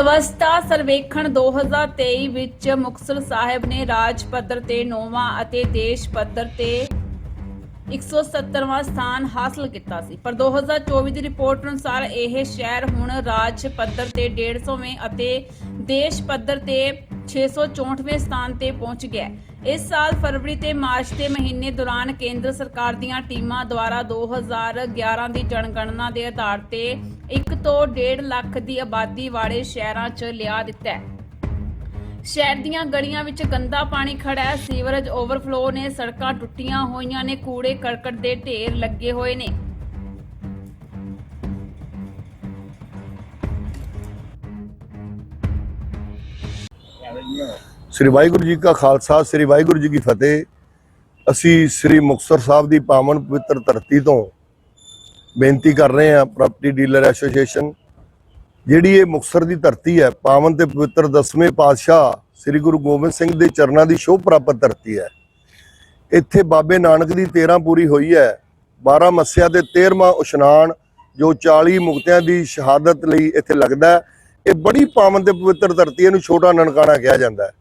ਸਵਸਥਾ ਸਰਵੇਖਣ 2023 ਵਿੱਚ ਮੁਕਤਸਰ ਸਾਹਿਬ ਨੇ ਰਾਜ ਪੱਧਰ ਤੇ ਨੌਵਾਂ ਅਤੇ ਦੇਸ਼ ਪੱਧਰ ਤੇ 170ਵਾਂ ਸਥਾਨ ਹਾਸਲ ਕੀਤਾ ਸੀ। ਪਰ 2024 ਦੀ ਰਿਪੋਰਟ ਅਨੁਸਾਰ ਇਹ ਸ਼ਹਿਰ ਹੁਣ ਰਾਜ ਪੱਧਰ ਤੇ 150ਵੇਂ ਅਤੇ ਦੇਸ਼ ਪੱਧਰ ਤੇ 664ਵੇਂ ਸਥਾਨ ਤੇ ਪਹੁੰਚ ਗਿਆ ਇਸ ਸਾਲ ਫਰਵਰੀ ਤੇ ਮਾਰਚ ਦੇ ਮਹੀਨੇ ਦੌਰਾਨ ਕੇਂਦਰ ਸਰਕਾਰ ਦੀਆਂ ਟੀਮਾਂ ਦੁਆਰਾ 2011 ਦੀ ਜਨਗਣਨਾ ਦੇ ਆਧਾਰ ਤੇ 1 ਤੋਂ 1.5 ਲੱਖ ਦੀ ਆਬਾਦੀ ਵਾਲੇ ਸ਼ਹਿਰਾਂ 'ਚ ਲਿਆ ਦਿੱਤਾ ਹੈ। ਸ਼ਹਿਰ ਦੀਆਂ ਗਲੀਆਂ ਵਿੱਚ ਗੰਦਾ ਪਾਣੀ ਖੜਾ ਹੈ। ਸੀਵਰੇਜ ਓਵਰਫਲੋ ਨੇ ਸੜਕਾਂ ਟੁੱਟੀਆਂ ਹੋਈਆਂ ਨੇ। ਕੂੜੇ ਕਰਕਟ ਦੇ ਢੇਰ ਲੱਗੇ ਹੋਏ ਨੇ। ਸ੍ਰੀ ਵਾਹਿਗੁਰੂ ਜੀ ਕਾ ਖਾਲਸਾ, ਸ੍ਰੀ ਵਾਹਿਗੁਰੂ ਜੀ ਕੀ ਫਤਿਹ। ਅਸੀਂ ਸ੍ਰੀ ਮੁਕਤਸਰ ਸਾਹਿਬ ਦੀ ਪਾਵਨ ਪਵਿੱਤਰ ਧਰਤੀ ਤੋਂ ਬੇਨਤੀ ਕਰ ਰਹੇ ਹਾਂ ਪ੍ਰਾਪਰਟੀ ਡੀਲਰ ਐਸੋਸੀਏਸ਼ਨ, ਜਿਹੜੀ ਇਹ ਮੁਕਤਸਰ ਦੀ ਧਰਤੀ ਹੈ, ਪਾਵਨ ਤੇ ਪਵਿੱਤਰ ਦਸਵੇਂ ਪਾਤਸ਼ਾਹ ਸ੍ਰੀ ਗੁਰੂ ਗੋਬਿੰਦ ਸਿੰਘ ਦੇ ਚਰਨਾਂ ਦੀ ਸ਼ੋਭ ਪ੍ਰਾਪਤ ਧਰਤੀ ਹੈ। ਇੱਥੇ ਬਾਬੇ ਨਾਨਕ ਦੀ 13 ਪੂਰੀ ਹੋਈ ਹੈ 12 ਮੱਸਿਆ ਤੇ 13ਵਾਂ ਉਸ਼ਨਾਨ, ਜੋ 40 ਮੁਕਤਿਆਂ ਦੀ ਸ਼ਹਾਦਤ ਲਈ ਇੱਥੇ ਲੱਗਦਾ ਹੈ। ਇਹ ਬੜੀ ਪਾਵਨ ਤੇ ਪਵਿੱਤਰ ਧਰਤੀ ਇਹਨੂੰ ਛੋਟਾ ਨਨਕਾਣਾ ਕਿਹਾ ਜਾਂਦਾ ਹੈ।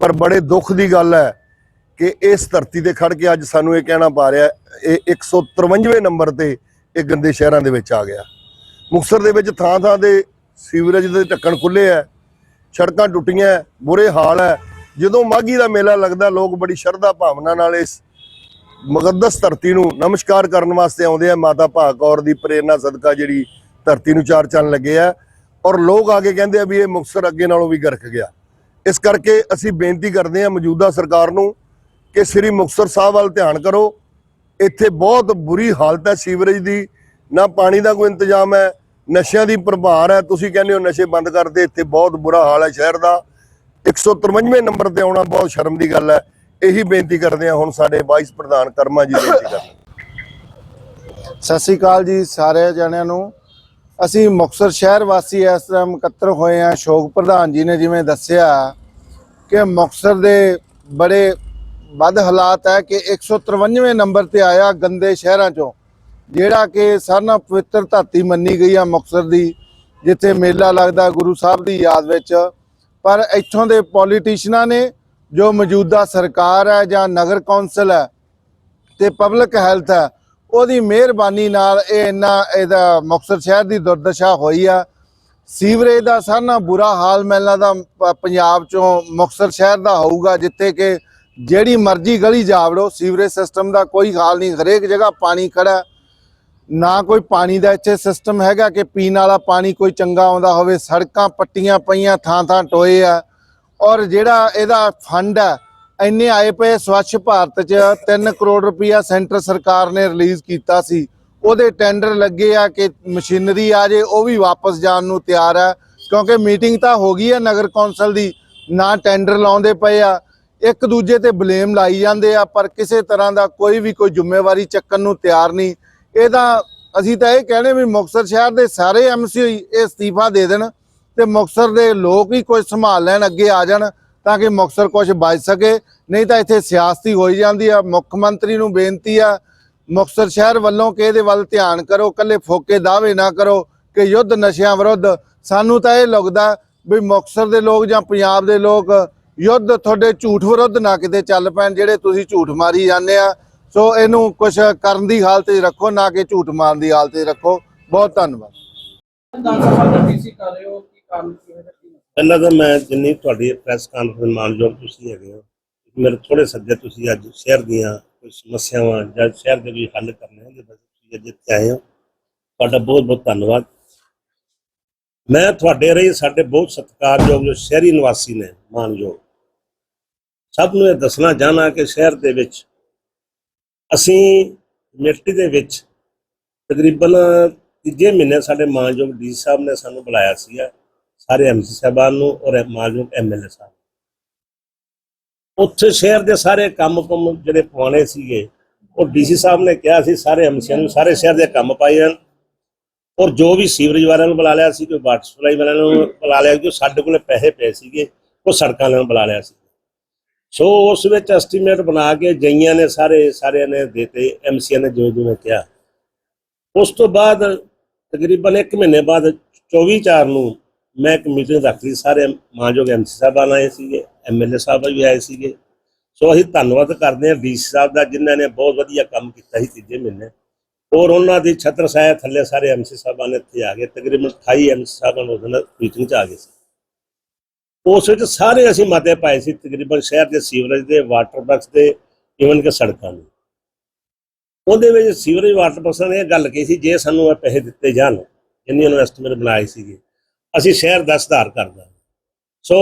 ਪਰ ਬੜੇ ਦੁੱਖ ਦੀ ਗੱਲ ਹੈ ਕਿ ਇਸ ਧਰਤੀ ਤੇ ਖੜ ਕੇ ਅੱਜ ਸਾਨੂੰ ਇਹ ਕਹਿਣਾ ਪਾ ਰਿਹਾ ਹੈ, ਇਹ 153ਵੇਂ ਨੰਬਰ ਤੇ ਇਹ ਗੰਦੇ ਸ਼ਹਿਰਾਂ ਦੇ ਵਿੱਚ ਆ ਗਿਆ। ਮੁਕਤਸਰ ਦੇ ਵਿੱਚ ਥਾਂ ਥਾਂ ਦੇ ਸੀਵਰੇਜ ਦੇ ਢੱਕਣ ਖੁੱਲੇ ਹੈ ਸੜਕਾਂ ਟੁੱਟੀਆਂ ਹੈ, ਬੁਰੇ ਹਾਲ ਹੈ। ਜਦੋਂ ਮਾਘੀ ਦਾ ਮੇਲਾ ਲੱਗਦਾ ਲੋਕ ਬੜੀ ਸ਼ਰਧਾ ਭਾਵਨਾ ਨਾਲ ਇਸ ਮੁਕੱਦਸ ਧਰਤੀ ਨੂੰ ਨਮਸਕਾਰ ਕਰਨ ਵਾਸਤੇ ਆਉਂਦੇ ਆ। ਮਾਤਾ ਭਾਗ ਕੌਰ ਦੀ ਪ੍ਰੇਰਣਾ ਸਦਕਾ ਜਿਹੜੀ ਧਰਤੀ ਨੂੰ ਚਾਰ ਚੰਨ ਲੱਗੇ ਆ। ਔਰ ਲੋਕ ਆ ਕੇ ਕਹਿੰਦੇ ਆ ਵੀ ਇਹ ਮੁਕਤਸਰ ਅੱਗੇ ਨਾਲੋਂ ਵੀ ਗਰਕ ਗਿਆ। ਇਸ ਕਰਕੇ ਅਸੀਂ ਬੇਨਤੀ ਕਰਦੇ ਹਾਂ ਮੌਜੂਦਾ ਸਰਕਾਰ ਨੂੰ ਕਿ ਸ੍ਰੀ ਮੁਕਤਸਰ ਸਾਹਿਬ ਵੱਲ ਧਿਆਨ ਕਰੋ। ਇੱਥੇ ਬਹੁਤ ਬੁਰੀ ਹਾਲਤ ਹੈ ਸੀਵਰੇਜ ਦੀ। ਨਾ ਪਾਣੀ ਦਾ ਕੋਈ ਇੰਤਜ਼ਾਮ ਹੈ, ਨਸ਼ਿਆਂ ਦੀ ਪ੍ਰਭਾਰ ਹੈ। ਤੁਸੀਂ ਕਹਿੰਦੇ ਹੋ ਨਸ਼ੇ ਬੰਦ ਕਰਦੇ, ਇੱਥੇ ਬਹੁਤ ਬੁਰਾ ਹਾਲ ਹੈ ਸ਼ਹਿਰ ਦਾ। 153ਵੇਂ ਨੰਬਰ ਤੇ ਆਉਣਾ ਬਹੁਤ ਸ਼ਰਮ ਦੀ ਗੱਲ ਹੈ। ਇਹੀ ਬੇਨਤੀ ਕਰਦੇ ਹਾਂ ਹੁਣ ਸਾਡੇ ਵਾਈਸ ਪ੍ਰਧਾਨ ਕਰਮਾ ਜੀ ਬੇਨਤੀ ਕਰਦੇ ਸਤਿ ਸ੍ਰੀ ਅਕਾਲ ਜੀ ਸਾਰੇ ਜਣਿਆਂ ਨੂੰ। ਅਸੀਂ ਮੁਕਤਸਰ ਸ਼ਹਿਰ ਵਾਸੀ ਇਸ ਤਰ੍ਹਾਂ ਇਕੱਤਰ ਹੋਏ ਆ ਸ਼ੋਕ ਪ੍ਰਧਾਨ ਜੀ ਨੇ ਜਿਵੇਂ ਦੱਸਿਆ ਕਿ ਮੁਕਤਸਰ ਦੇ ਬੜੇ ਵੱਧ ਹਾਲਾਤ ਹੈ ਕਿ 153ਵੇਂ ਨੰਬਰ ਤੇ ਆਇਆ ਗੰਦੇ ਸ਼ਹਿਰਾਂ ਚੋਂ, ਜਿਹੜਾ ਕਿ ਸਾਰਿਆਂ ਨਾਲੋਂ ਪਵਿੱਤਰ ਧਰਤੀ ਮੰਨੀ ਗਈ ਆ ਮੁਕਤਸਰ ਦੀ, ਜਿੱਥੇ ਮੇਲਾ ਲੱਗਦਾ ਗੁਰੂ ਸਾਹਿਬ ਦੀ ਯਾਦ ਵਿੱਚ। ਪਰ ਇੱਥੋਂ ਦੇ ਪੋਲੀਟੀਸ਼ੀਅਨਾਂ ਨੇ ਜੋ ਮੌਜੂਦਾ ਸਰਕਾਰ ਹੈ ਜਾਂ ਨਗਰ ਕੌਂਸਲ ਹੈ ਤੇ ਪਬਲਿਕ ਹੈਲਥ ਹੈ ਉਹਦੀ ਮਿਹਰਬਾਨੀ ਨਾਲ ਇਹ ਇੰਨਾ ਇਹਦਾ ਮੁਕਤਸਰ ਸ਼ਹਿਰ ਦੀ ਦੁਰਦਸ਼ਾ ਹੋਈ ਆ। ਸੀਵਰੇਜ ਦਾ ਸਾਰਿਆਂ ਨਾਲੋਂ ਬੁਰਾ ਹਾਲ ਮੈਨਾਂ ਦਾ ਪੰਜਾਬ ਚੋਂ ਮੁਕਤਸਰ ਸ਼ਹਿਰ ਦਾ ਹੋਊਗਾ, ਜਿੱਥੇ ਕਿ ਜਿਹੜੀ ਮਰਜ਼ੀ ਗਲੀ ਜਾਵੜੋ ਸੀਵਰੇਜ ਸਿਸਟਮ ਦਾ ਕੋਈ ਹਾਲ ਨਹੀਂ, ਹਰੇਕ ਜਗ੍ਹਾ ਪਾਣੀ ਖੜਾ। ਨਾ ਕੋਈ ਪਾਣੀ ਦਾ ਇੱਥੇ ਸਿਸਟਮ ਹੈਗਾ ਕਿ ਪੀਣ ਵਾਲਾ ਪਾਣੀ ਕੋਈ ਚੰਗਾ ਆਉਂਦਾ ਹੋਵੇ, ਸੜਕਾਂ ਪੱਟੀਆਂ ਪਈਆਂ ਥਾਂ ਥਾਂ ਟੋਏ ਆ। ਔਰ ਜਿਹੜਾ ਇਹਦਾ ਫੰਡ ਹੈ ਇੰਨੇ ਆਏ ਪਏ ਸਵੱਛ ਭਾਰਤ ਚ 3 ਕਰੋੜ ਰੁਪਇਆ ਸੈਂਟਰ ਸਰਕਾਰ ਨੇ ਰਿਲੀਜ਼ ਕੀਤਾ ਸੀ। ਉਹਦੇ ਟੈਂਡਰ ਲੱਗੇ ਆ ਕਿ ਮਸ਼ੀਨਰੀ ਆ ਜੇ, ਉਹ ਵੀ ਵਾਪਸ ਜਾਣ ਨੂੰ ਤਿਆਰ ਆ। ਕਿਉਂਕਿ ਮੀਟਿੰਗ ਤਾਂ ਹੋ ਗਈ ਆ ਨਗਰ ਕੌਂਸਲ ਦੀ, ਨਾ ਟੈਂਡਰ ਲਾਉਂਦੇ ਪਏ ਆ। ਇੱਕ ਦੂਜੇ ਤੇ ਬਲੇਮ ਲਾਈ ਜਾਂਦੇ ਆ, ਪਰ ਕਿਸੇ ਤਰ੍ਹਾਂ ਦਾ ਕੋਈ ਵੀ ਕੋਈ ਜ਼ਿੰਮੇਵਾਰੀ ਚੱਕਣ ਨੂੰ ਤਿਆਰ ਨਹੀਂ। ਇਹਦਾ ਅਸੀਂ ਤਾਂ ਇਹ ਕਹਿੰਦੇ ਵੀ ਮੁਕਤਸਰ ਸ਼ਹਿਰ ਦੇ ਸਾਰੇ ਐਮਸੀ ਇਹ ਅਸਤੀਫਾ ਦੇ ਦੇਣ ਤੇ ਮੁਕਤਸਰ ਦੇ ਲੋਕ ਹੀ ਕੁਝ ਸੰਭਾਲ ਲੈਣ, ਅੱਗੇ ਆ ਜਾਣ। ਤਾਂ ਕਿ ਮੁਕਤਸਰ ਕੁਝ ਬਚ ਸਕੇ। ਨਹੀਂ ਤਾਂ ਇੱਥੇ ਸਿਆਸਤੀ ਹੋਈ ਜਾਂਦੀ ਆ। ਮੁੱਖ ਮੰਤਰੀ ਨੂੰ ਬੇਨਤੀ ਆ, ਮੁਕਤਸਰ ਸ਼ਹਿਰ ਵੱਲੋਂ ਕਿ ਇਹਦੇ ਵੱਲ ਧਿਆਨ ਕਰੋ ਕੱਲੇ ਫੋਕੇ ਦਾਅਵੇ ਨਾ ਕਰੋ ਕਿ ਯੁੱਧ ਨਸ਼ਿਆਂ ਵਿਰੁੱਧ। ਸਾਨੂੰ ਤਾਂ ਇਹ ਲੱਗਦਾ ਵੀ ਮੁਕਤਸਰ ਦੇ ਲੋਕ ਜਾਂ ਪੰਜਾਬ ਦੇ ਲੋਕ ਯੁੱਧ ਤੁਹਾਡੇ ਝੂਠ ਵਿਰੁੱਧ ਨਾ ਕਿਤੇ ਚੱਲ ਪੈਣ, ਜਿਹੜੇ ਤੁਸੀਂ ਝੂਠ ਮਾਰੀ ਜਾਂਦੇ ਆ। ਸੋ ਇਹਨੂੰ ਕੁਝ ਕਰਨ ਦੀ ਹਾਲਤ 'ਚ ਰੱਖੋ, ਨਾ ਕਿ ਝੂਠ ਮਾਰਨ ਦੀ ਹਾਲਤ 'ਚ ਰੱਖੋ। ਬਹੁਤ ਧੰਨਵਾਦ। ਪਹਿਲਾਂ ਤਾਂ ਮੈਂ ਜਿੰਨੀ ਤੁਹਾਡੀ ਪ੍ਰੈਸ ਕਾਨਫਰੰਸ ਮਾਨਯੋਗ ਤੁਸੀਂ ਹੈਗੇ ਹੋ, ਮੇਰੇ ਥੋੜੇ ਸੱਜੇ ਤੁਸੀਂ ਅੱਜ ਸ਼ਹਿਰ ਦੀਆਂ ਕੋਈ ਸਮੱਸਿਆਵਾਂ ਜਾਂ ਸ਼ਹਿਰ ਦੇ ਵੀ ਹੱਲ ਕਰਨੇ ਹਨ ਜਿਹਦੇ ਤੁਸੀਂ ਅੱਜ ਇੱਥੇ ਆਏ ਹੋ। ਤੁਹਾਡਾ ਬਹੁਤ ਬਹੁਤ ਧੰਨਵਾਦ। ਮੈਂ ਤੁਹਾਡੇ ਰਹੀ ਸਾਡੇ ਬਹੁਤ ਸਤਿਕਾਰਯੋਗ ਜੋ ਸ਼ਹਿਰੀ ਨਿਵਾਸੀ ਨੇ ਮਾਨਯੋਗ ਸਭ ਨੂੰ ਇਹ ਦੱਸਣਾ ਚਾਹਨਾ ਕਿ ਸ਼ਹਿਰ ਦੇ ਵਿੱਚ ਅਸੀਂ ਮਿੱਟੀ ਦੇ ਵਿੱਚ ਤਕਰੀਬਨ ਤੀਜੇ ਮਹੀਨੇ ਸਾਡੇ ਮਾਨਯੋਗ ਡੀ ਸਾਹਿਬ ਨੇ ਸਾਨੂੰ ਬੁਲਾਇਆ ਸੀਗਾ। ਸਾਰੇ ਐਮਸੀ ਸਾਹਿਬਾਨ ਨੂੰ ਔਰ ਮਾਨਯੋਗ ਐਮਐਲਏ ਸਾਹਿਬ ਉੱਥੇ ਸ਼ਹਿਰ ਦੇ ਸਾਰੇ ਕੰਮ ਕੰਮ ਜਿਹੜੇ ਪਵਾਣੇ ਸੀਗੇ, ਉਹ ਡੀਸੀ ਸਾਹਿਬ ਨੇ ਕਿਹਾ ਸੀ, ਸਾਰੇ ਐਮਸੀਆਂ ਨੂੰ ਸਾਰੇ ਸ਼ਹਿਰ ਦੇ ਕੰਮ ਪਾਏ ਜਾਣ। ਔਰ ਜੋ ਵੀ ਸੀਵਰੇਜ ਵਾਲਿਆਂ ਨੂੰ ਬੁਲਾ ਲਿਆ ਸੀ, ਕੋਈ ਵਾਟਰ ਸਪਲਾਈ ਵਾਲਿਆਂ ਨੂੰ ਬੁਲਾ ਲਿਆ ਜੋ ਸਾਡੇ ਕੋਲੇ ਪੈਸੇ ਪਏ ਸੀਗੇ, ਉਹ ਸੜਕਾਂ ਵਾਲਿਆਂ ਨੂੰ ਬੁਲਾ ਲਿਆ ਸੀ। ਸੋ ਉਸ ਵਿੱਚ ਐਸਟੀਮੇਟ ਬਣਾ ਕੇ ਜਈਆਂ ਨੇ ਸਾਰੇ, ਸਾਰਿਆਂ ਨੇ ਦਿੱਤੇ ਐਮਸੀਆਂ ਨੇ ਜੋ ਜਿਵੇਂ ਕਿਹਾ। ਉਸ ਤੋਂ ਬਾਅਦ ਤਕਰੀਬਨ 1 ਮਹੀਨੇ ਬਾਅਦ 24 ਚਾਰ ਨੂੰ ਮੈਂ ਇੱਕ ਮੀਟਿੰਗ ਰੱਖ ਲਈ, ਸਾਰੇ ਮਾਨਯੋਗ ਐਮਸੀ ਸਾਹਿਬਾਨ ਆਏ ਸੀਗੇ ਐਮਐਲਏ ਸਾਹਿਬ ਵੀ ਆਏ ਸੀਗੇ। ਸੋ ਅਸੀਂ ਧੰਨਵਾਦ ਕਰਦੇ ਹਾਂ ਡੀਸੀ ਸਾਹਿਬ ਦਾ, ਜਿਨ੍ਹਾਂ ਨੇ ਬਹੁਤ ਵਧੀਆ ਕੰਮ ਕੀਤਾ ਸੀ ਤੀਜੇ ਮਹੀਨੇ। ਔਰ ਉਹਨਾਂ ਦੀ ਛਤਰ ਛਾਇਆ ਥੱਲੇ ਸਾਰੇ ਐਮਸੀ ਸਾਹਿਬਾਨ ਇੱਥੇ ਆ ਗਏ, ਤਕਰੀਬਨ 28 ਐਮਸੀ ਸਾਹਿਬਾਨ ਉਸ ਦਿਨ ਮੀਟਿੰਗ 'ਚ ਆ ਗਏ ਸੀ। ਉਸ ਵਿੱਚ ਸਾਰੇ ਅਸੀਂ ਮਤੇ ਪਾਏ ਸੀ, ਤਕਰੀਬਨ ਸ਼ਹਿਰ ਦੇ ਸੀਵਰੇਜ ਦੇ, ਵਾਟਰ ਵਰਕਸ ਦੇ ਇਵਨ ਕਿ ਸੜਕਾਂ ਦੇ। ਉਹਦੇ ਵਿੱਚ ਸੀਵਰੇਜ, ਵਾਟਰ ਬਕਸਾਂ ਨੇ ਇਹ ਗੱਲ ਕਹੀ ਸੀ, ਜੇ ਸਾਨੂੰ ਇਹ ਪੈਸੇ ਦਿੱਤੇ ਜਾਣ, ਜਿੰਨੀ ਉਹਨਾਂ ਐਸਟੀਮੇਟ ਬਣਾਏ ਸੀਗੇ ਅਸੀਂ ਸ਼ਹਿਰ ਦਾ ਸੁਧਾਰ ਕਰਦਾ। ਸੋ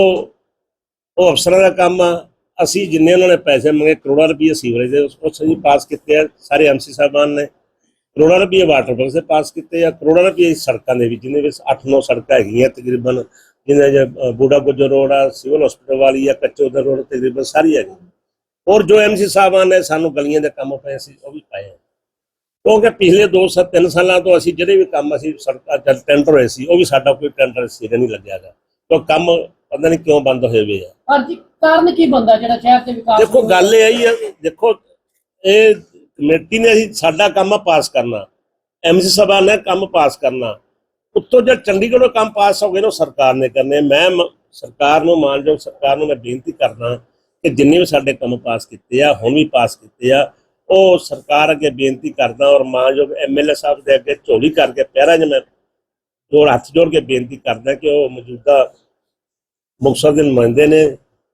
ਉਹ ਅਫਸਰਾਂ ਦਾ ਕੰਮ ਆ। ਅਸੀਂ ਜਿੰਨੇ ਉਹਨਾਂ ਨੇ ਪੈਸੇ ਮੰਗੇ, ਕਰੋੜਾਂ ਰੁਪਏ ਸੀਵਰੇਜ ਦੇ ਉਸ ਅਸੀਂ ਪਾਸ ਕੀਤੇ ਆ। ਸਾਰੇ ਐਮਸੀ ਸਾਹਿਬਾਨ ਨੇ ਕਰੋੜਾਂ ਰੁਪਏ ਵਾਟਰ ਵਰਕਸ ਦੇ ਪਾਸ ਕੀਤੇ ਆ। ਕਰੋੜਾਂ ਰੁਪਏ ਸੜਕਾਂ ਦੇ ਵਿੱਚ, ਜਿੰਨੇ ਵਿੱਚ 8-9 ਸੜਕਾਂ ਹੈਗੀਆਂ ਤਕਰੀਬਨ ਜਿਨ੍ਹਾਂ ਜੇ ਬੂੜਾ ਗੁੱਜਰ ਰੋਡ ਆ, ਸਿਵਲ ਹਸਪੀਟਲ ਵਾਲੀ ਆ ਕੱਚੋਦਰ ਰੋਡ ਤਕਰੀਬਨ ਸਾਰੀ ਹੈਗੀ। ਔਰ ਜੋ ਐਮਸੀ ਸਾਹਿਬਾਨ ਨੇ ਸਾਨੂੰ ਗਲੀਆਂ ਦੇ ਕੰਮ ਪਏ ਸੀ ਉਹ ਵੀ ਪਾਏ ਆ। ਕਿਉਂਕਿ ਪਿਛਲੇ 2 ਸਾਲ 3 ਸਾਲਾਂ ਤੋਂ ਅਸੀਂ ਜਿਹੜੇ ਵੀ ਕੰਮ ਅਸੀਂ ਸੜਕਾਂ ਜਦ ਟੈਂਡਰ ਹੋਏ ਸੀ ਉਹ ਵੀ ਸਾਡਾ ਕੋਈ ਟੈਂਡਰ ਸਿਰੇ ਨਹੀਂ ਲੱਗਿਆਗਾ ਕਿਉਂ ਕੰਮ ਪਤਾ ਨਹੀਂ ਕਿਉਂ ਬੰਦ ਹੋਏ ਹੋਏ ਆ। ਪਰ ਜੀ ਕਾਰਨ ਕੀ ਬੰਦਾ ਜਿਹੜਾ ਸ਼ਹਿਰ ਦੇ ਵਿਕਾਸ ਦੇਖੋ ਗੱਲ ਇਹ ਆਈ ਹੈ ਦੇਖੋ ਇਹ ਕਮੇਟੀ ਨੇ ਅਸੀਂ ਸਾਡਾ ਕੰਮ ਆ ਪਾਸ ਕਰਨਾ। ਐਮਸੀ ਸਭਾ ਨੇ ਕੰਮ ਪਾਸ ਕਰਨਾ। ਉੱਤੋਂ ਜਦ ਚੰਡੀਗੜ੍ਹੋਂ ਕੰਮ ਪਾਸ ਹੋ ਗਏ ਨਾ ਸਰਕਾਰ ਨੇ ਕਰਨੇ। ਮੈਂ ਮ- ਸਰਕਾਰ ਨੂੰ ਮਾਨਯੋਗ ਸਰਕਾਰ ਨੂੰ ਮੈਂ ਬੇਨਤੀ ਕਰਦਾ ਕਿ ਜਿੰਨੇ ਵੀ ਸਾਡੇ ਕੰਮ ਪਾਸ ਕੀਤੇ ਆ ਹੁਣ ਵੀ ਪਾਸ ਕੀਤੇ ਆ ਉਹ ਸਰਕਾਰ ਅੱਗੇ ਬੇਨਤੀ ਕਰਦਾ ਔਰ ਮਾਨਯੋਗ ਐਮਐਲਏ ਸਾਹਿਬ ਦੇ ਅੱਗੇ ਝੋਲੀ ਕਰਕੇ ਪਹਿਰਾ ਜਿ ਮੈਂ ਜੋੜ ਹੱਥ ਜੋੜ ਕੇ ਬੇਨਤੀ ਕਰਦਾ ਕਿ ਉਹ ਮੌਜੂਦਾ ਮੁਕਤਸਰ ਦੇ ਨੁਮਾਇੰਦੇ ਨੇ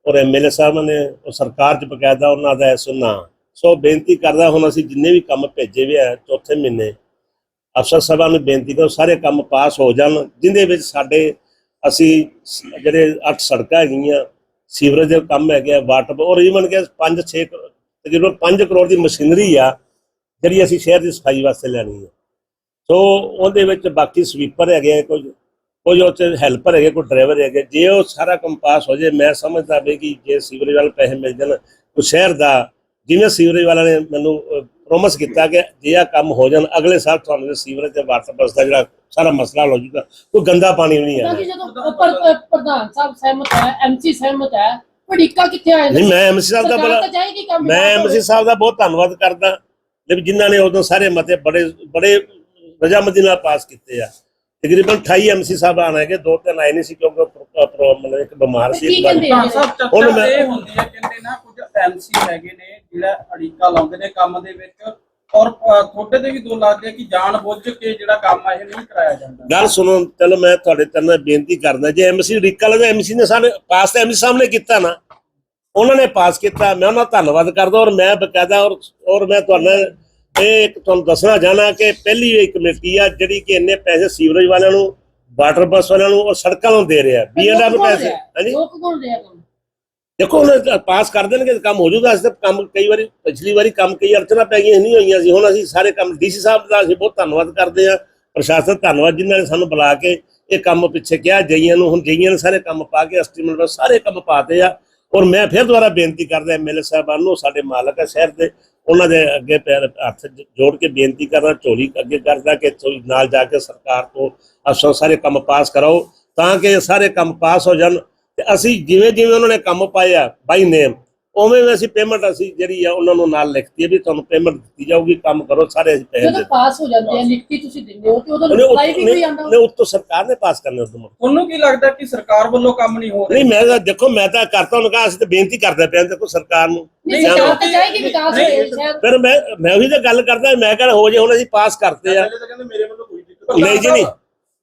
ਔਰ ਐਮਐਲਏ ਸਾਹਿਬ ਨੇ ਉਹ ਸਰਕਾਰ 'ਚ ਬਕਾਇਦਾ ਉਹਨਾਂ ਦਾ ਸੁਣਾ ਸੋ ਬੇਨਤੀ ਕਰਦਾ ਹੁਣ ਅਸੀਂ ਜਿੰਨੇ ਵੀ ਕੰਮ ਭੇਜੇ ਵੀ ਆ ਚੌਥੇ ਮਹੀਨੇ, ਅਫਸਰ ਸਾਹਿਬਾਨ ਨੂੰ ਬੇਨਤੀ ਕਰੋ ਸਾਰੇ ਕੰਮ ਪਾਸ ਹੋ ਜਾਣ, ਜਿੰਦੇ ਵਿੱਚ ਸਾਡੇ ਅਸੀਂ ਜਿਹੜੇ ਅੱਠ ਸੜਕਾਂ ਹੈਗੀਆਂ, ਸੀਵਰੇਜ ਦੇ ਕੰਮ ਹੈਗੇ ਆ, ਵਾਟਰ ਔਰ ਈਵਨ ਕਿ 5 6 ਤਕਰੀਬਨ 5 ਕਰੋੜ ਦੀ ਮਸ਼ੀਨਰੀ ਆ, ਜਿਹੜੀ ਅਸੀਂ ਸ਼ਹਿਰ ਦੀ ਸਫ਼ਾਈ ਵਾਸਤੇ ਲੈਣੀ ਹੈ ਸੋ ਉਹਦੇ ਵਿੱਚ ਬਾਕੀ ਸਵੀਪਰ ਹੈਗੇ ਕੁਝ ਕੁਝ ਉਹ ਹੈਲਪਰ ਹੈਗੇ ਕੋਈ ਡਰਾਈਵਰ ਹੈਗੇ। ਜੇ ਉਹ ਸਾਰਾ ਕੰਮ ਪਾਸ ਹੋ ਜੇ ਮੈਂ ਸਮਝਦਾ ਵੀ ਕਿ ਜੇ ਸੀਵਰੇਜ ਵਾਲੇ ਪੈਸੇ ਮਿਲ ਜਾਣ, ਉਹ ਸ਼ਹਿਰ ਦਾ, ਜਿਵੇਂ ਸੀਵਰੇਜ ਵਾਲਾ ਨੇ ਮੈਨੂੰ ਪ੍ਰੋਮਿਸ ਕੀਤਾ ਕਿ ਜੇ ਆ ਕੰਮ ਹੋ ਜਾਣ, ਅਗਲੇ ਸਾਲ ਤੁਹਾਨੂੰ ਸੀਵਰੇਜ ਤੇ ਵਾਟਰ ਬਸ ਦਾ ਜਿਹੜਾ ਸਾਰਾ ਮਸਲਾ ਹੱਲ ਹੋ ਜਾਊਗਾ, ਕੋਈ ਗੰਦਾ ਪਾਣੀ ਵੀ ਨਹੀਂ ਆਣਾ ਜਦੋਂ ਪ੍ਰਧਾਨ ਸਾਹਿਬ ਸਹਿਮਤ ਹੈ ਐਮਸੀ ਸਹਿਮਤ ਹੈ ਪੜੀਕਾ ਕਿੱਥੇ ਆਏ ਨਹੀਂ ਮੈਂ ਐਮਸੀ ਸਾਹਿਬ ਦਾ ਬੜਾ ਮੈਂ। ਐਮਸੀ ਸਾਹਿਬ ਦਾ ਬਹੁਤ ਧੰਨਵਾਦ ਕਰਦਾ। ਜੇ ਜਿਨ੍ਹਾਂ ਨੇ ਉਦੋਂ ਸਾਰੇ ਮਤੇ ਬੜੇ ਬੜੇ ਰਜਾਮੰਦੀ ਨਾਲ ਪਾਸ ਕੀਤੇ ਆ। ਤਕਰੀਬਨ 28 ਐਮਸੀ ਸਾਹਿਬ ਆਣਗੇ ਦੋ ਤਿੰਨ ਆਏ ਨਹੀਂ ਸੀ ਕਿਉਂਕਿ ਪ੍ਰੋ- ਪ੍ਰੋ- ਮਤਲਬ ਇੱਕ ਬਿਮਾਰ ਸੀ ਇੱਕ ਸਾਹਿਬ ਇਹ ਹੁੰਦੀ ਹੈ ਕਹਿੰਦੇ ਨਾ ਕੁਝ ਐਮਸੀ ਹੈਗੇ ਨੇ ਜਿਹੜਾ ਅੜੀਕਾ ਲਾਉਂਦੇ ਨੇ ਕੰਮ ਦੇ ਵਿੱਚ ਔਰ ਤੁਹਾਡੇ ਤੇ ਵੀ ਦੋ ਲੱਗਦੇ ਆ ਕਿ ਜਾਣ ਬੁੱਝ ਕੇ ਜਿਹੜਾ ਕੰਮ ਆ ਇਹ ਨਹੀਂ ਕਰਾਇਆ ਜਾਂਦਾ। ਗੱਲ ਸੁਣੋ ਚਲੋ ਮੈਂ ਤੁਹਾਡੇ ਤੇ ਨਾਲ ਬੇਨਤੀ ਕਰਦਾ ਜੇ ਐਮਸੀ ਰਿਕਾ ਵਾਲੇ ਐਮਸੀ ਨੇ ਸਾਡੇ ਪਾਸ ਤਾਂ ਐਮਸੀ ਸਾਹਮਣੇ ਕੀਤਾ ਨਾ ਉਹਨਾਂ ਨੇ ਪਾਸ ਕੀਤਾ ਮੈਂ ਉਹਨਾਂ ਦਾ ਧੰਨਵਾਦ ਕਰਦਾ ਔਰ ਮੈਂ ਬਕਾਇਦਾ ਔਰ ਔਰ ਮੈਂ ਤੁਹਾਨੂੰ ਇਹ ਇੱਕ ਤੁਹਾਨੂੰ ਦੱਸਣਾ ਚਾਹਣਾ ਕਿ ਪਹਿਲੀ ਇਹ ਕਮੇਟੀ ਆ ਜਿਹੜੀ ਕਿ ਇੰਨੇ ਪੈਸੇ ਸੀਵਰੇਜ ਵਾਲਿਆਂ ਨੂੰ ਵਾਟਰ ਬੱਸ ਵਾਲਿਆਂ ਨੂੰ ਔਰ ਸੜਕਾਂ ਨੂੰ ਦੇ ਰਿਹਾ ਬੀਐਨਆਰ ਨੂੰ ਪੈਸੇ ਰਿਹਾ? ਹਾਂਜੀ? ਲੋਕ ਕੋਲ ਰਿਹਾ ਕੰਮ ਦੇਖੋ ਹੁਣ ਪਾਸ ਕਰ ਦੇਣਗੇ ਕੰਮ ਹੋ ਜਾਊਗਾ। ਅਸੀਂ ਤਾਂ ਕੰਮ ਕਈ ਵਾਰੀ, ਪਿਛਲੀ ਵਾਰੀ ਕੰਮ ਕਈ ਅੜਚਣਾ ਪੈ ਗਈਆਂ ਨਹੀਂ ਹੋਈਆਂ ਸੀ। ਹੁਣ ਅਸੀਂ ਸਾਰੇ ਕੰਮ ਡੀਸੀ ਸਾਹਿਬ ਦਾ ਅਸੀਂ ਬਹੁਤ ਧੰਨਵਾਦ ਕਰਦੇ ਆ ਪ੍ਰਸ਼ਾਸਨ ਧੰਨਵਾਦ ਜਿਨ੍ਹਾਂ ਨੇ ਸਾਨੂੰ ਬੁਲਾ ਕੇ ਇਹ ਕੰਮ ਪਿੱਛੇ ਕਿਹਾ। ਜਈਆਂ ਨੂੰ, ਹੁਣ ਜਈਆਂ ਨੇ ਸਾਰੇ ਕੰਮ ਪਾ ਕੇ ਐਸਟੀਮੇਟ ਵਿੱਚ ਸਾਰੇ ਕੰਮ ਪਾਤੇ ਆ। ਔਰ ਮੈਂ ਫਿਰ ਦੁਬਾਰਾ ਬੇਨਤੀ ਕਰਦਾ ਐਮਐਲਏ ਸਾਹਿਬਾਨ ਨੂੰ ਸਾਡੇ ਮਾਲਕ ਆ ਸ਼ਹਿਰ ਦੇ, ਉਹਨਾਂ ਦੇ ਅੱਗੇ ਪੈਰ ਹੱਥ ਜੋੜ ਕੇ ਬੇਨਤੀ ਕਰਦਾ ਚੋਰੀ ਅੱਗੇ ਕਰਦਾ ਕਿ, ਤੁਸੀਂ ਨਾਲ ਜਾ ਕੇ ਸਰਕਾਰ ਤੋਂ ਅਫਸਰ ਸਾਰੇ ਕੰਮ ਪਾਸ ਕਰਾਓ ਤਾਂ ਕਿ ਸਾਰੇ ਕੰਮ ਪਾਸ ਹੋ ਜਾਣ। ਤੇ ਅਸੀਂ ਜਿਵੇਂ ਜਿਵੇਂ ਉਹਨਾਂ ਨੇ ਕੰਮ ਪਾਇਆ ਬਾਈ ਨੇਮ ਉਵੇਂ ਵੀ ਅਸੀਂ ਪੇਮੈਂਟ ਅਸੀਂ ਜਿਹੜੀ ਆ ਉਹਨਾਂ ਨੂੰ ਨਾਲ ਲਿਖਤੀ ਹੈ ਵੀ ਤੁਹਾਨੂੰ ਪੇਮੈਂਟ ਦਿੱਤੀ ਜਾਊਗੀ ਕੰਮ ਕਰੋ ਸਾਰੇ ਅਸੀਂ ਪੈਸੇ ਜਦੋਂ ਦੇ ਪਾਸ ਹੋ ਜਾਂਦੇ ਆ ਲਿਖਤੀ ਤੁਸੀਂ ਦਿੰਦੇ ਹੋ ਤੇ ਉਹਦਾ ਉਹਨੇ ਰਿਪਲਾਈ ਵੀ ਕੋਈ ਆਂਦਾ ਉੱਤੋਂ ਉੱਤੋਂ ਸਰਕਾਰ ਨੇ ਪਾਸ ਕਰਨੇ ਉਦੋਂ ਤੁਹਾਨੂੰ ਕੀ। ਲੱਗਦਾ ਕਿ ਸਰਕਾਰ ਵੱਲੋਂ ਕੰਮ ਨਹੀਂ ਹੋ ਰਿਹਾ? ਨਹੀਂ ਮੈਂ ਤਾਂ ਦੇਖੋ ਮੈਂ ਤਾਂ ਕਰਤਾ ਉਹਨਾਂ ਕਹਾ ਅਸੀਂ ਤਾਂ ਬੇਨਤੀ ਕਰਦੇ ਪਏ ਹਾਂ ਦੇਖੋ ਸਰਕਾਰ ਨੂੰ। ਨਹੀਂ ਨਹੀਂ, ਸਰਕਾਰ ਨਹੀਂ, ਤਾਂ ਚਾਹੇਗੀ ਵਿਕਾਸ ਨਹੀਂ, ਹੋਵੇ ਫਿਰ ਮੈਂ ਮੈਂ ਉਹੀ ਤਾਂ ਗੱਲ ਕਰਦਾ ਮੈਂ ਕਹਿੰਦਾ ਹੋ ਜੇ ਹੁਣ ਅਸੀਂ ਪਾਸ ਕਰਤੇ ਆ। ਤਾਂ ਕਹਿੰਦੇ ਮੇਰੇ ਵੱਲੋਂ ਕੋਈ ਦਿੱਕਤ ਨਹੀਂ ਜੀ ਨਹੀਂ।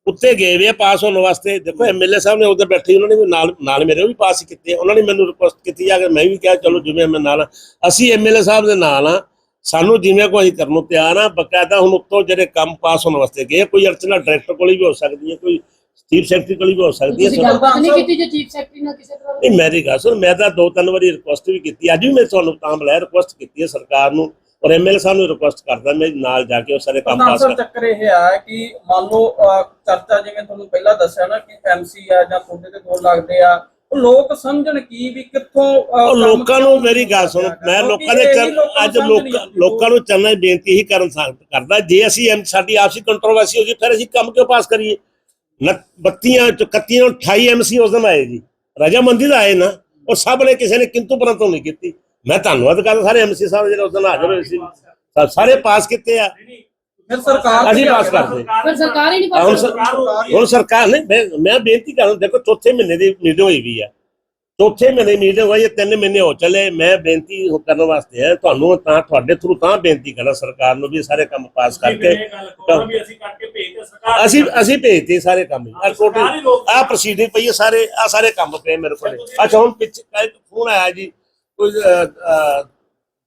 ਉੱਤੇ ਗਏ ਵੇ ਪਾਸ ਹੋਣ ਵਾਸਤੇ। ਦੇਖੋ ਐਮਐਲਏ ਸਾਹਿਬ ਨੇ ਉੱਧਰ ਬੈਠੇ ਉਹਨਾਂ ਨੇ ਵੀ ਨਾਲ ਨਾਲ ਮੇਰੇ ਵੀ ਪਾਸ ਕੀਤੇ ਉਹਨਾਂ ਨੇ ਮੈਨੂੰ ਰਿਕੁਐਸਟ ਕੀਤੀ ਆ ਕਿ ਮੈਂ ਵੀ ਕਿਹਾ ਚਲੋ ਜਿਵੇਂ ਮੈਂ ਨਾਲ। ਅਸੀਂ ਐਮਐਲਏ ਸਾਹਿਬ ਦੇ ਨਾਲ ਆ। ਸਾਨੂੰ ਜਿਵੇਂ ਕੋਈ ਕਰਨ ਨੂੰ ਤਿਆਰ ਆ ਬਕਾਇਦਾ ਹੁਣ ਉੱਤੋਂ ਜਿਹੜੇ ਕੰਮ ਪਾਸ ਹੋਣ ਵਾਸਤੇ ਗਏ ਕੋਈ ਅੜਚਨਾ ਡਾਇਰੈਕਟਰ ਕੋਲ ਵੀ ਹੋ ਸਕਦੀ ਹੈ ਕੋਈ ਚੀਫ ਸੈਕਟਰੀ ਕੋਲ ਵੀ ਹੋ ਸਕਦੀ ਹੈ ਨਹੀਂ ਕੀਤੀ ਜੇ ਚੀਫ ਸੈਕਟਰੀ ਨਾਲ ਕਿਸੇ ਤਰ੍ਹਾਂ? ਨਹੀਂ ਮੇਰੀ ਗੱਲ ਸੁਣ ਮੈਂ ਤਾਂ ਦੋ ਤਿੰਨ ਵਾਰੀ ਰਿਕੁਐਸਟ ਵੀ ਕੀਤੀ ਅੱਜ ਵੀ ਮੈਂ ਤੁਹਾਨੂੰ ਤਾਂ ਬੁਲਾਇਆ ਰਿਕੁਐਸਟ ਕੀਤੀ ਹੈ ਸਰਕਾਰ ਨੂੰ। ਔਰ ਐਮਐਲਏ ਸਾਹਿਬ ਨੂੰ ਰਿਕੁਐਸਟ ਕਰਦਾ ਮੈਂ ਨਾਲ ਜਾ ਕੇ ਉਹ ਸਾਰੇ ਕੰਮ ਪਾਸ ਕਰ ਚੱਕਰ ਇਹ ਆ ਕਿ ਮੰਨ ਲਓ ਚਰਚਾ ਜਿਵੇਂ ਤੁਹਾਨੂੰ ਪਹਿਲਾਂ ਦੱਸਿਆ ਨਾ ਕਿ ਐਮਸੀ ਆ ਜਾਂ ਤੁਹਾਡੇ ਤੇ ਦੋ ਲੱਗਦੇ ਆ ਉਹ ਲੋਕ ਸਮਝਣ ਕੀ ਵੀ ਕਿੱਥੋਂ ਉਹ ਲੋਕਾਂ ਨੂੰ ਮੇਰੀ ਗੱਲ ਸੁਣ ਮੈਂ ਲੋਕਾਂ ਦੇ ਅੱਜ ਲੋਕ ਨੂੰ ਹੀ ਬੇਨਤੀ ਹੀ ਕਰਨ ਕਰਦਾ ਜੇ ਅਸੀਂ ਸਾਡੀ ਆਪਸੀ ਕੰਟਰੋਵਰਸੀ ਹੋ ਗਈ ਫਿਰ ਅਸੀਂ ਕੰਮ ਕਿਉਂ ਪਾਸ ਕਰੀਏ? ਨਾ 32 ਚ 31 ਨੂੰ 28 ਐਮਸੀ ਉਸ ਦਿਨ ਆਏ ਜੀ। ਰਜਾਮੰਦੀ ਦਾ ਆਏ ਨਾ ਔਰ ਸਭ ਨੇ ਕਿਸੇ ਨੇ ਕਿੰਤੂ ਪਰੰਤੂ ਨਹੀਂ ਕੀਤੀ। ਮੈਂ ਧੰਨਵਾਦ ਕਰਦਾ ਸਾਰੇ ਐਮਸੀ ਸਾਹਿਬ ਜਿਹੜੇ ਉਸ ਦਿਨ ਹਾਜ਼ਰ ਹੋਏ ਸੀ। ਸਾਰੇ ਪਾਸ ਕੀਤੇ ਆ। ਫਿਰ ਸਰਕਾਰ ਅਸੀਂ ਪਾਸ। ਕਰਦੇ। ਫਿਰ ਸਰਕਾਰ ਹੀ ਨਹੀਂ ਹੁਣ ਪਾਸ ਸਰ- ਹੁਣ ਸਰਕਾਰ ਨੇ ਮੈਂ ਮੈਂ ਬੇਨਤੀ ਕਰਾਂ ਦੇਖੋ ਚੌਥੇ ਮਹੀਨੇ ਦੀ ਮੀਟਿੰਗ ਹੋਈ ਵੀ ਆ। ਚੌਥੇ ਮਹੀਨੇ ਮੀਟਿੰਗ ਹੋਈ ਹੈ ਤਿੰਨ ਮਹੀਨੇ ਹੋ ਚੱਲੇ। ਮੈਂ ਬੇਨਤੀ ਕਰਨ ਵਾਸਤੇ ਹੈ ਤੁਹਾਨੂੰ ਤਾਂ ਤੁਹਾਡੇ ਥਰੂ ਤਾਂ ਬੇਨਤੀ ਕਰਾਂ ਸਰਕਾਰ ਨੂੰ ਵੀ ਇਹ ਸਾਰੇ ਕੰਮ ਪਾਸ ਕਰਕੇ। ਅਸੀਂ ਭੇਜਦੇ ਅਸੀਂ ਅਸੀਂ ਭੇਜਤੇ ਸਾਰੇ ਕੰਮ। ਆ ਰੋਕ- ਆ ਪ੍ਰੋਸੀਡਿੰਗ ਪਈ ਹੈ ਸਾਰੇ ਆ ਸਾਰੇ ਕੰਮ ਪਏ ਮੇਰੇ ਕੋਲ। ਅੱਛਾ ਹੁਣ ਪਿੱਛੇ ਫੋਨ ਆਇਆ ਜੀ। ਕੋਈ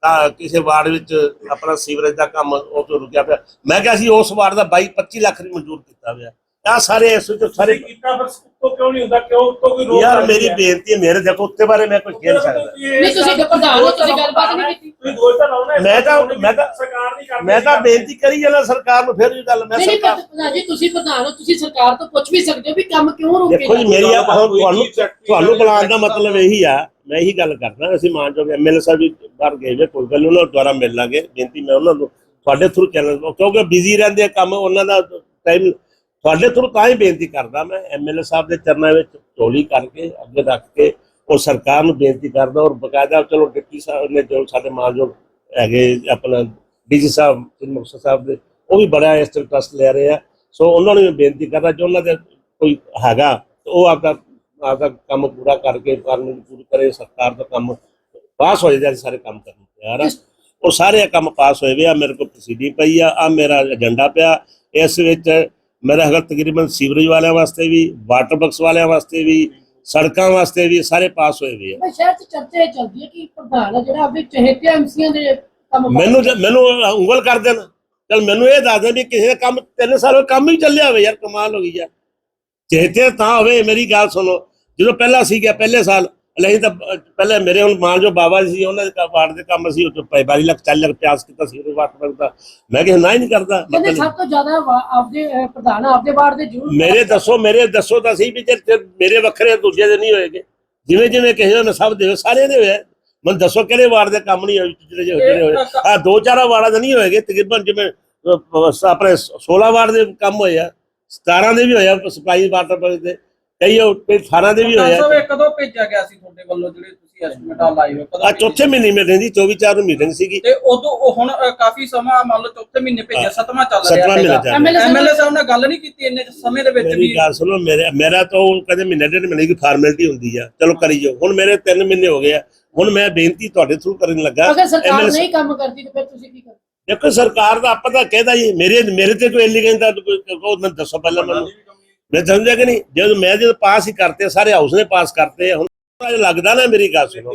ਆ ਕਿਸੇ ਵਾਰਡ ਵਿੱਚ ਆਪਣਾ ਸੀਵਰੇਜ ਦਾ ਕੰਮ ਉਹ ਤੋਂ ਰੁਕਿਆ ਪਿਆ। ਮੈਂ ਕਿਹਾ ਸੀ ਉਸ ਵਾਰਡ ਦਾ 22 25 ਲੱਖ ਦੀ ਮਨਜ਼ੂਰ ਕੀਤਾ ਹੋਇਆ। ਆ ਸਾਰੇ ਇਸ ਵਿੱਚ ਸਾਰੇ ਕੀਤਾ ਪਰ ਉੱਤੋਂ ਕਿਉਂ ਨਹੀਂ ਹੁੰਦਾ? ਕਿਉਂ ਉੱਤੋਂ ਕੋਈ ਰੋਕ ਯਾਰ ਮੇਰੀ? ਬੇਨਤੀ ਹੈ ਮੇਰੇ ਦੇਖੋ ਉੱਤੇ ਬਾਰੇ ਮੈਂ ਕੁਝ ਕਹਿ ਨਹੀਂ ਸਕਦਾ। ਨਹੀਂ, ਤੁਸੀਂ ਪ੍ਰਧਾਨ ਹੋ, ਤੁਸੀਂ ਗੱਲਬਾਤ ਨਹੀਂ ਕੀਤੀ। ਤੁਸੀਂ ਦੋਸ਼ ਤਾਂ ਲਾਉਣਾ ਮੈਂ ਤਾਂ- ਮੈਂ ਤਾਂ- ਸਰਕਾਰ ਨਹੀਂ ਕਰਦੀ ਮੈਂ ਤਾਂ ਬੇਨਤੀ ਕਰੀ ਜਾਣਾ ਸਰਕਾਰ ਨੂੰ ਫਿਰ ਵੀ ਗੱਲ ਮੈਂ ਨਹੀਂ ਨਹੀਂ ਸਰਕਾਰ ਪ੍ਰਧਾਨ ਜੀ ਤੁਸੀਂ ਪ੍ਰਧਾਨ ਹੋ ਤੁਸੀਂ ਸਰਕਾਰ ਤੋਂ ਪੁੱਛ ਵੀ ਸਕਦੇ ਹੋ ਵੀ ਕੰਮ ਕਿਉਂ ਰੁਕੇ ਦੇਖੋ ਜੀ ਮੇਰੀ ਤੁਹਾਨੂੰ ਤੁਹਾਨੂੰ ਬੁਲਾਉਣ ਦਾ ਮਤਲਬ ਇਹੀ ਆ ਮੈਂ ਇਹੀ ਗੱਲ ਕਰਦਾ ਅਸੀਂ ਮਾਨਯੋਗ ਐਮਐਲਏ ਸਾਹਿਬ ਵੀ ਬਾਹਰ ਗਏ ਨੇ ਕੋਈ ਗੱਲ ਨੀ, ਉਹਨਾਂ ਨੂੰ ਦੁਆਰਾ ਮਿਲ ਲਾਂਗੇ। ਬੇਨਤੀ ਮੈਂ ਉਹਨਾਂ ਨੂੰ ਤੁਹਾਡੇ ਥਰੂ ਚੈਨਲ ਕਿਉਂਕਿ ਬਿਜ਼ੀ ਰਹਿੰਦੇ ਆ ਕੰਮ ਉਹਨਾਂ ਦਾ ਟਾਈਮ ਤੁਹਾਡੇ ਥਰੂ ਤਾਂ ਹੀ ਬੇਨਤੀ ਕਰਦਾ ਮੈਂ ਐਮਐਲਏ ਸਾਹਿਬ ਦੇ ਚਰਨਾਂ ਵਿੱਚ ਝੋਲੀ ਕਰਕੇ ਅੱਗੇ ਰੱਖ ਕੇ ਉਹ ਸਰਕਾਰ ਨੂੰ ਬੇਨਤੀ ਕਰਦਾ ਔਰ ਬਕਾਇਦਾ ਚਲੋ ਡਿਪਟੀ ਸਾਹਿਬ ਨੇ ਜੋ ਸਾਡੇ ਮਾਨਯੋਗ ਹੈਗੇ ਆਪਣਾ ਡੀਜੀ ਸਾਹਿਬ ਸ੍ਰੀ ਮੁਕਤਸਰ ਸਾਹਿਬ ਦੇ ਉਹ ਵੀ ਬੜਾ ਇਸ ਟਰਸਟ ਲੈ ਰਹੇ ਆ। ਸੋ ਉਹਨਾਂ ਨੂੰ ਮੈਂ ਬੇਨਤੀ ਕਰਦਾ ਜੋ ਉਹਨਾਂ ਦੇ ਕੋਈ ਹੈਗਾ ਉਹ ਆਪਦਾ ਆਪਦਾ ਕੰਮ ਪੂਰਾ ਕਰਕੇ ਕਾਨੂੰਨ ਪੂਰੀ ਕਰੇ ਸਰਕਾਰ ਦਾ ਕੰਮ ਪਾਸ ਹੋ ਜਾਏ ਸਾਰੇ ਕੰਮ ਕਰਨ ਨੂੰ ਤਿਆਰ ਆ। ਉਹ ਸਾਰੇ ਕੰਮ ਪਾਸ ਹੋਏ ਵੇ ਆ ਮੇਰੇ ਕੋਲ ਪ੍ਰੋਸੀਡਿੰਗ ਪਈ ਆ ਆ ਮੇਰਾ ਏਜੰਡਾ ਪਿਆ। ਇਸ ਵਿੱਚ ਮੇਰਾ ਹੈਗਾ ਤਕਰੀਬਨ ਸੀਵਰੇਜ ਵਾਲਿਆਂ ਵਾਸਤੇ ਵੀ ਵਾਟਰ ਬਕਸ ਵਾਲਿਆਂ ਵਾਸਤੇ ਵੀ ਸੜਕਾਂ ਵਾਸਤੇ ਵੀ ਸਾਰੇ ਪਾਸ ਹੋਏ ਵੇ ਆ। ਸ਼ਹਿਰ ਚ ਚਰਚਾ ਚੱਲਦੀ ਹੈ ਕਿ ਪ੍ਰਧਾਨ ਜਿਹੜਾ ਆਪਣੇ ਚਹੇਤੇ ਐਮਸੀਆਂ ਦੇ ਕੰਮ ਮੈਨੂੰ ਮੈਨੂੰ ਉਂਗਲ ਕਰ ਦੇਣ। ਚਲ ਮੈਨੂੰ ਇਹ ਦੱਸ ਦੇ ਵੀ ਕਿਸੇ ਦਾ ਕੰਮ ਤਿੰਨ ਸਾਲ ਕੰਮ ਹੀ ਚੱਲਿਆ ਹੋਵੇ ਯਾਰ ਕਮਾਲ ਹੋ ਗਈ ਯਾਰ ਚੇਤੇ ਤਾਂ ਹੋਵੇ ਮੇਰੀ ਗੱਲ ਸੁਣੋ। ਜਦੋਂ ਪਹਿਲਾਂ ਸੀ ਗਿਆ ਪਹਿਲੇ ਸਾਲ ਨਹੀਂ ਤਾਂ ਪਹਿਲੇ ਮੇਰੇ ਹੁਣ ਮਾਂ ਜੋ ਬਾਬਾ ਜੀ ਸੀ ਉਹਨਾਂ ਦੇ ਵਾਰਡ ਦੇ ਕੰਮ ਸੀ ਉਹ ਤੋਂ 42 ਲੱਖ 40 ਲੱਖ ਪਿਆਸ ਕੀਤਾ ਸੀ ਉਹ ਵਾਟਰ ਦਾ ਮੈਂ ਕਿਹਾ ਨਾ ਹੀ ਨਹੀਂ ਕਰਦਾ ਮਤਲਬ ਸਭ ਤੋਂ ਜ਼ਿਆਦਾ ਆਪਦੇ ਪ੍ਰਧਾਨ ਆਪਦੇ ਵਾਰਡ ਦੇ ਜ਼ਰੂਰ ਮੇਰੇ ਦੱਸੋ ਮੇਰੇ ਦੱਸੋ ਤਾਂ ਸਹੀ ਵੀ ਜੇ ਮੇਰੇ ਵੱਖਰੇ ਦੂਜੇ ਦੇ ਨਹੀਂ ਹੋਏਗੇ। ਜਿਵੇਂ ਜਿਵੇਂ ਕਿਸੇ ਨੇ ਸਭ ਦੇ ਸਾਰਿਆਂ ਦੇ ਹੋਏ ਮੈਨੂੰ ਦੱਸੋ ਕਿਹੜੇ ਵਾਰਡ ਦੇ ਕੰਮ ਨਹੀਂ ਹੋਏ ਜਿਹੜੇ ਜਿਹੜੇ ਹੋਏ। ਆ ਦੋ ਚਾਰ ਵਾਰਡਾਂ ਦੇ ਨਹੀਂ ਹੋਏਗੇ ਤਕਰੀਬਨ ਜਿਵੇਂ ਆਪਣੇ 16 ਵਾਰਡ ਦੇ ਕੰਮ ਹੋਏ ਆ। 17 ਦੇ ਵੀ ਹੋਇਆ ਸਪਲਾਈ ਵਾਟਰ ਪਰ ਦੇ। ਕਈ ਉਹ ਕਈ 18 ਦੇ ਵੀ ਹੋਇਆ। ਸਾਹਿਬ ਇਹ ਕਦੋਂ ਭੇਜਿਆ ਗਿਆ ਸੀ ਤੁਹਾਡੇ ਵੱਲੋਂ ਜਿਹੜੇ ਤੁਸੀਂ ਐਸਟੀਮੇਟ ਲਾਏ ਹੋਏ? ਕਦੋਂ ਆ ਚੌਥੇ ਮਹੀਨੇ ਮੇ ਰਹਿੰਦੀ 24 ਚਾਰ ਨੂੰ ਮੀਟਿੰਗ ਸੀਗੀ। ਤੇ ਉਦੋਂ ਉਹ ਹੁਣ ਕਾਫੀ ਸਮਾਂ ਮੰਨ ਲਓ ਚੌਥੇ ਮਹੀਨੇ ਭੇਜਿਆ ਸੱਤਵਾਂ ਚੱਲ ਰਿਹਾ। MLA ਐਮਐਲਏ ਸਾਹਿਬ ਨਾਲ ਗੱਲ ਨਹੀਂ ਕੀਤੀ ਇੰਨੇ ਸਮੇਂ ਦੇ ਵਿੱਚ ਵੀ? ਮੇਰੀ ਗੱਲ ਸੁਣੋ ਮੇਰੇ ਮੇਰਾ ਤਾਂ ਉਹ ਕਦੇ ਮਹੀਨੇ ਡੇਢ ਮਹੀਨੇ ਦੀ ਫਾਰਮੈਲਿਟੀ ਹੁੰਦੀ ਆ। ਚਲੋ ਕਰੀ ਜਾਓ। ਹੁਣ ਮੇਰੇ 3 ਮਹੀਨੇ ਹੋ ਗਏ ਆ। ਹੁਣ ਮੈਂ ਬੇਨਤੀ ਤੁਹਾਡੇ ਥਰੂ ਕਰਨ ਲੱਗਾ। ਅਗਰ ਸਰਕਾਰ ਨਹੀਂ ਕੰਮ ਕਰਦੀ ਤਾਂ ਫਿਰ ਤੁਸੀਂ ਕੀ ਕਰਦੇ? ਦੇਖੋ ਸਰਕਾਰ ਦਾ ਆਪਾਂ ਤਾਂ ਕਹਿਦਾ ਜੀ ਮੇਰੇ ਮੇਰੇ ਤੇ ਕੋਈ ਐਲੀਗੈਂਸ ਦਾ ਕੋਈ ਉਹ ਮੈਨੂੰ ਦੱਸੋ ਪਹਿਲਾਂ ਮੈਨੂੰ। ਮੈਂ ਸਮਝਿਆ ਕਿ ਨਹੀਂ? ਜਦੋਂ ਮੈਂ ਜਦੋਂ ਪਾਸ ਹੀ ਕਰਤੇ ਸਾਰੇ ਹਾਊਸ ਨੇ ਪਾਸ ਕਰਤੇ ਹੁਣ ਅਜੇ ਲੱਗਦਾ ਨਾ ਮੇਰੀ ਗੱਲ ਸੁਣੋ।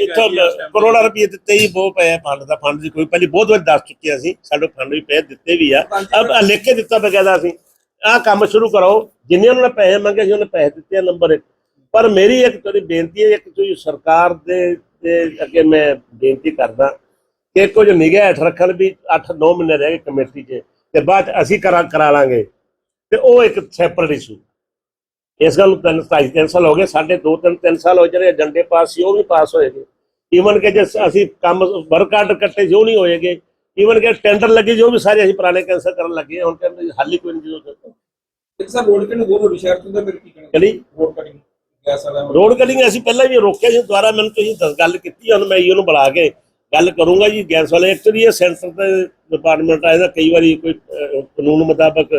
ਇੱਥੋਂ ਕਰੋੜਾਂ ਰੁਪਏ ਦਿੱਤੇ ਹੀ ਬਹੁਤ ਪਏ ਫੰਡ ਦਾ। ਫੰਡ ਦੀ ਕੋਈ ਪਹਿਲੀ ਬਹੁਤ ਵਾਰ ਦੱਸ ਚੁੱਕੇ ਅਸੀਂ ਸਾਡੇ ਫੰਡ ਵੀ ਪਏ ਦਿੱਤੇ ਵੀ ਆ। ਅਬ ਲਿਖ ਕੇ ਦਿੱਤਾ ਬਕਾਇਦਾ ਅਸੀਂ ਆਹ ਕੰਮ ਸ਼ੁਰੂ ਕਰੋ। ਜਿੰਨੇ ਉਹਨਾਂ ਨੇ ਪੈਸੇ ਮੰਗੇ ਸੀ ਉਹਨੇ ਪੈਸੇ ਦਿੱਤੇ ਆ ਨੰਬਰ 1 ਪਰ ਮੇਰੀ ਇੱਕ ਤੁਹਾਡੀ ਬੇਨਤੀ ਹੈ ਇੱਕ ਤੁਸੀਂ ਸਰਕਾਰ ਦੇ ਅੱਗੇ ਮੈਂ ਬੇਨਤੀ ਕਰਦਾ ਕਿ ਕੁਝ ਨਿਗਾਹ ਹੇਠ ਰੱਖਣ ਵੀ 8-9 ਮਹੀਨੇ ਰਹਿ ਗਏ ਕਮੇਟੀ 'ਚ ਤੇ ਬਾਅਦ ਅਸੀਂ ਕਰਾ ਕਰਾ ਲਾਂਗੇ। ਤੇ ਉਹ ਇੱਕ ਸੈਪਰੇਟ ਇਸ਼ੂ ਇਸ ਗੱਲ ਨੂੰ ਤਿੰਨ ਢਾਈ ਤਿੰਨ ਸਾਲ ਹੋ ਗਏ ਸਾਡੇ ਦੋ ਤਿੰਨ ਤਿੰਨ ਸਾਲ ਹੋ ਜਿਹੜੇ ਏਜੰਡੇ ਪਾਸ ਸੀ ਉਹ ਵੀ ਪਾਸ ਹੋਏਗੇ। ਈਵਨ ਕਿ ਜੇ ਅਸੀਂ ਕੰਮ ਵਰਕ ਆਰਡਰ ਕੱਟੇ ਜੋ ਨਹੀਂ ਹੋਏਗੇ। ਈਵਨ ਕਿ ਟੈਂਡਰ ਲੱਗੇ ਜੋ ਵੀ ਸਾਰੇ ਅਸੀਂ ਪੁਰਾਣੇ ਕੈਂਸਲ ਕਰਨ ਲੱਗੇ ਹੁਣ ਕਹਿੰਦੇ ਹੱਲ ਕੋਈ ਨਹੀਂ ਜਦੋਂ ਸਰ ਰੋਡ ਕਿਨੂੰ ਬਹੁਤ ਵੱਡੀ ਸ਼ਹਿਰ ਤੋਂ ਫਿਰ ਕੀ ਕਰਨਾ ਰੋਡ ਕਟਿੰਗ ਗੈਸ ਵਾਲਾ ਰੋਡ ਕਟਿੰਗ ਅਸੀਂ ਪਹਿਲਾਂ ਵੀ ਰੋਕਿਆ ਸੀ ਦੁਬਾਰਾ ਮੈਨੂੰ ਤੁਸੀਂ ਗੱਲ ਕੀਤੀ ਹੁਣ ਮੈਂ ਇਹਨੂੰ ਬੁਲਾ ਕੇ ਗੱਲ ਕਰੂੰਗਾ ਜੀ ਗੈਸ ਵਾਲੇ ਐਕਚੁਅਲੀ ਇਹ ਸੈਂਟਰ ਦੇ ਡਿਪਾਰਟਮੈਂਟ ਆ ਇਹਦਾ ਕਈ ਵਾਰੀ ਕੋਈ ਅਹ, ਕਾਨੂੰਨ ਮੁਤਾਬਕ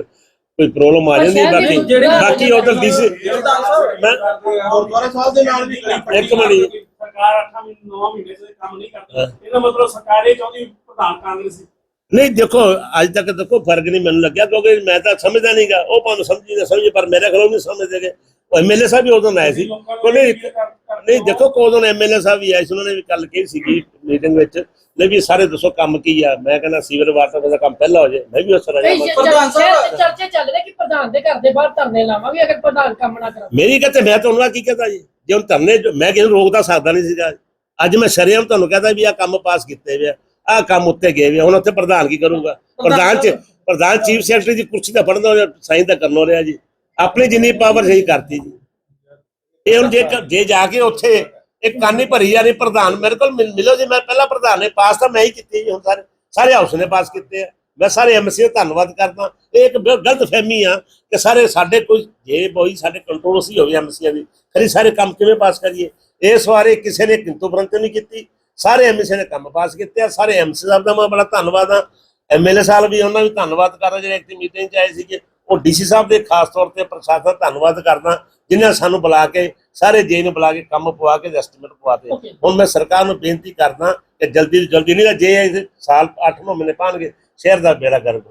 ਕੋਈ ਪ੍ਰੋਬਲਮ ਆ ਜਾਂਦੀ ਹੈ, ਬਾਕੀ ਬਾਕੀ ਉਧਰ ਡੀਸੀ ਮੈਂ ਗੁਰਦੁਆਰਾ ਸਾਹਿਬ ਦੇ ਨਾਲ ਵੀ ਇੱਕ ਮਿੰਟ ਸਰਕਾਰ 8 ਮਹੀਨੇ 9 ਮਹੀਨੇ ਸੇ ਕੰਮ ਨਹੀਂ ਕਰਦੀ। ਇਹਦਾ ਮਤਲਬ ਸਰਕਾਰ ਇਹ ਚਾਹੁੰਦੀ ਪ੍ਰਧਾਨ ਕਾਂਗਰਸ ਸੀ ਨਹੀਂ ਦੇਖੋ ਅੱਜ ਤੱਕ ਦੇਖੋ ਫ਼ਰਕ ਨਹੀਂ ਮੈਨੂੰ ਲੱਗਿਆ ਕਿਉਂਕਿ ਮੈਂ ਤਾਂ ਸਮਝਦਾ ਨਹੀਂਗਾ ਉਹ ਭਾਵੇਂ ਸਮਝੀ ਨਾ ਸਮਝੇ ਪਰ ਮੇਰੇ ਖਿਆਲ ਉਹ ਨਹੀਂ ਸਮਝਦੇਗੇ ਐਮਐਲਏ ਸਾਹਿਬ ਵੀ ਉਦੋਂ ਆਏ ਸੀ। ਕੋਈ ਨਹੀਂ ਦੇਖੋ ਕੋਦੋਂ ਐਮਐਲਏ ਸਾਹਿਬ ਵੀ ਆਏ ਸੀ ਉਹਨਾਂ ਨੇ ਵੀ ਕੱਲ ਕਹੀ ਸੀਗੀ ਮੀਟਿੰਗ ਵਿੱਚ ਲੈ ਵੀ ਸਾਰੇ ਦੱਸੋ ਕੰਮ ਕੀ ਆ। ਮੈਂ ਕਹਿੰਦਾ ਸੀਵਰ ਵਾਟਰ ਦਾ ਕੰਮ ਪਹਿਲਾਂ ਹੋ ਜਾਏ ਮੈਂ ਵੀ ਉਸ ਤਰ੍ਹਾਂ ਜਾਵਾਂ ਪ੍ਰਧਾਨ ਸਾਹਿਬ- ਚਰਚੇ ਚੱਲ ਰਹੇ ਕਿ ਪ੍ਰਧਾਨ ਦੇ ਘਰ ਦੇ ਬਾਹਰ ਧਰਨੇ ਲਾਵਾਂਗੇ ਅਗਰ ਪ੍ਰਧਾਨ ਕੰਮ ਨਾ ਕਰੇ ਮੇਰੀ ਕਹਤੇ ਮੈਂ ਤੁਹਾਨੂੰ ਆ ਕੀ ਕਹਤਾ ਜੀ? ਜੇ ਹੁਣ ਧਰਨੇ ਮੈਂ ਕਿਸੇ ਨੂੰ ਰੋਕਦਾ ਸਕਦਾ ਨਹੀਂ ਸੀਗਾ। ਅੱਜ ਮੈਂ ਸ਼ਰੇਆਮ ਤੁਹਾਨੂੰ ਕਹਤਾ ਵੀ ਆ ਕੰਮ ਪਾਸ ਕੀਤੇ ਵੇ ਆ ਆਹ ਕੰਮ ਉੱਤੇ ਗਏ ਵੇ। ਹੁਣ ਉੱਥੇ ਪ੍ਰਧਾਨ ਕੀ ਕਰੂਗਾ? ਪ੍ਰਧਾਨ ਚ ਪ੍ਰਧਾਨ ਚੀਫ ਸੈਕਟਰੀ ਦੀ ਕੁਰਸੀ ਤਾਂ ਫੜਦਾ ਹੋਇਆ ਸਾਈਨ ਤਾਂ ਕਰਨੋ ਰਿਹਾ ਜੀ। ਆਪਣੀ ਜਿੰਨੀ ਪਾਵਰ ਸਹੀ ਕਰਤੀ ਜੀ। ਇਹ ਹੁਣ ਜੇ ਜੇ ਜਾ ਕੇ ਉੱਥੇ ਇੱਕ ਕਾਨੀ ਭਰੀ ਜਾ ਰਹੀ ਪ੍ਰਧਾਨ ਮੇਰੇ ਕੋਲ ਮਿਲ- ਮਿਲੋ ਜੀ, ਮੈਂ ਪਹਿਲਾ ਪ੍ਰਧਾਨ ਨੇ ਪਾਸ ਤਾਂ ਮੈਂ ਹੀ ਕੀਤੀ ਜੀ ਹੁਣ ਸਾਰੇ ਸਾਰੇ ਹਾਊਸ ਨੇ ਪਾਸ ਕੀਤੇ ਆ। ਮੈਂ ਸਾਰੇ ਐਮਸੀ ਦਾ ਧੰਨਵਾਦ ਕਰਦਾ। ਇਹ ਇੱਕ ਗਲਤ ਫਹਿਮੀ ਆ ਕਿ ਸਾਰੇ ਸਾਡੇ ਕੋਈ ਜੇ ਬੋਈ ਸਾਡੇ ਕੰਟਰੋਲ ਸੀ ਹੋਵੇ ਐਮਸੀਆਂ ਦੀ ਖਰੀ ਸਾਰੇ ਕੰਮ ਕਿਵੇਂ ਪਾਸ ਕਰੀਏ? ਇਸ ਵਾਰੇ ਕਿਸੇ ਨੇ ਕਿੰਤੂ ਪਰੰਤੂ ਨਹੀਂ ਕੀਤੀ? ਸਾਰੇ ਐਮਸੀ ਨੇ ਕੰਮ ਪਾਸ ਕੀਤੇ ਆ। ਸਾਰੇ ਐਮਸੀ ਸਾਹਿਬ ਦਾ ਮੈਂ ਬੜਾ ਧੰਨਵਾਦ ਆ। ਐਮਐਲਏ ਸਾਹਿਬ ਵੀ ਉਹਨਾਂ ਵੀ ਧੰਨਵਾਦ ਕਰਦਾ ਜਿਹੜੇ ਇੱਕ ਮੀਟਿੰਗ 'ਚ ਆਏ ਸੀਗੇ। ਉਹ ਡੀਸੀ ਸਾਹਿਬ ਦੇ ਖਾਸ ਤੌਰ ਤੇ ਪ੍ਰਸ਼ਾਸਨ ਦਾ ਧੰਨਵਾਦ ਕਰਦਾ ਜਿਨ੍ਹਾਂ ਸਾਨੂੰ ਬੁਲਾ ਕੇ ਸਾਰੇ ਜੇ ਨੂੰ ਬੁਲਾ ਕੇ ਕੰਮ ਪਵਾ ਕੇ ਐਸਟੀਮੇਟ ਪਵਾਤੇ. ਹੁਣ ਮੈਂ ਸਰਕਾਰ ਨੂੰ ਬੇਨਤੀ ਕਰਦਾ ਕਿ ਜਲਦੀ ਤੋਂ ਜਲਦੀ ਨਹੀਂ ਤਾਂ ਜੇ ਸਾਲ 8-9 ਮਹੀਨੇ ਪਾਣਗੇ ਸ਼ਹਿਰ ਦਾ ਬੇੜਾ ਗਰਕ